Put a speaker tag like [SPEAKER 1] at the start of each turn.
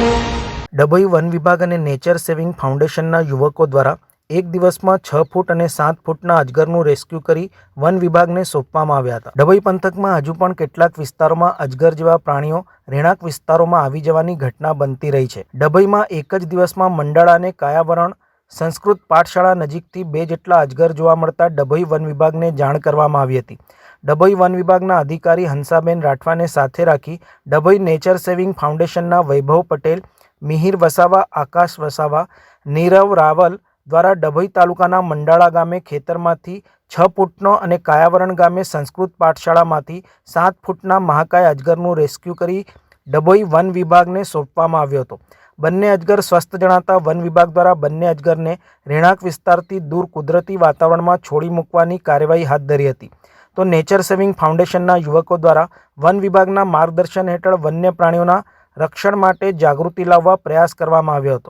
[SPEAKER 1] Dabhoi one વિભાગ અને nature saving ફાઉન્ડેશનના યુવકો દ્વારા એક દિવસમાં છ ફૂટ અને સાત ફૂટના અજગરનું રેસ્ક્યુ કરી વન વિભાગને સોંપવામાં આવ્યા હતા. ડભોઈ પંથકમાં હજુ પણ કેટલાક વિસ્તારોમાં અજગર જેવા પ્રાણીઓ રહેણાંક વિસ્તારોમાં આવી જવાની ઘટના બનતી રહી છે. ડભોઈમાં એક જ દિવસમાં મંડળાને કાયાવરણ સંસ્કૃત પાઠશાળા નજીકથી બે જેટલા અજગર જોવા મળતા ડભોઈ વન વિભાગને જાણ કરવામાં આવી હતી. ડભોઈ વન વિભાગના અધિકારી હંસાબેન રાઠવાને સાથે રાખી ડભોઈ નેચર સેવિંગ ફાઉન્ડેશનના વૈભવ પટેલ, મિહિર વસાવા, આકાશ વસાવા, નીરવ રાવલ દ્વારા ડભોઈ તાલુકાના મંડાળા ગામે ખેતરમાંથી છ ફૂટનો અને કાયાવરણ ગામે સંસ્કૃત પાઠશાળામાંથી સાત ફૂટના મહાકાય અજગરનું રેસ્ક્યુ કરી ડભોઈ વન વિભાગને સોંપવામાં આવ્યો હતો. બંને અજગર સ્વસ્થ જણાતા વન વિભાગ દ્વારા બંને અજગરને રહેણાંક વિસ્તારથી દૂર કુદરતી વાતાવરણમાં છોડી મૂકવાની કાર્યવાહી હાથ ધરી હતી. તો નેચર સેવિંગ ફાઉન્ડેશનના યુવકો દ્વારા વન વિભાગના માર્ગદર્શન હેઠળ વન્ય પ્રાણીઓના રક્ષણ માટે જાગૃતિ લાવવા પ્રયાસ કરવામાં આવ્યો હતો.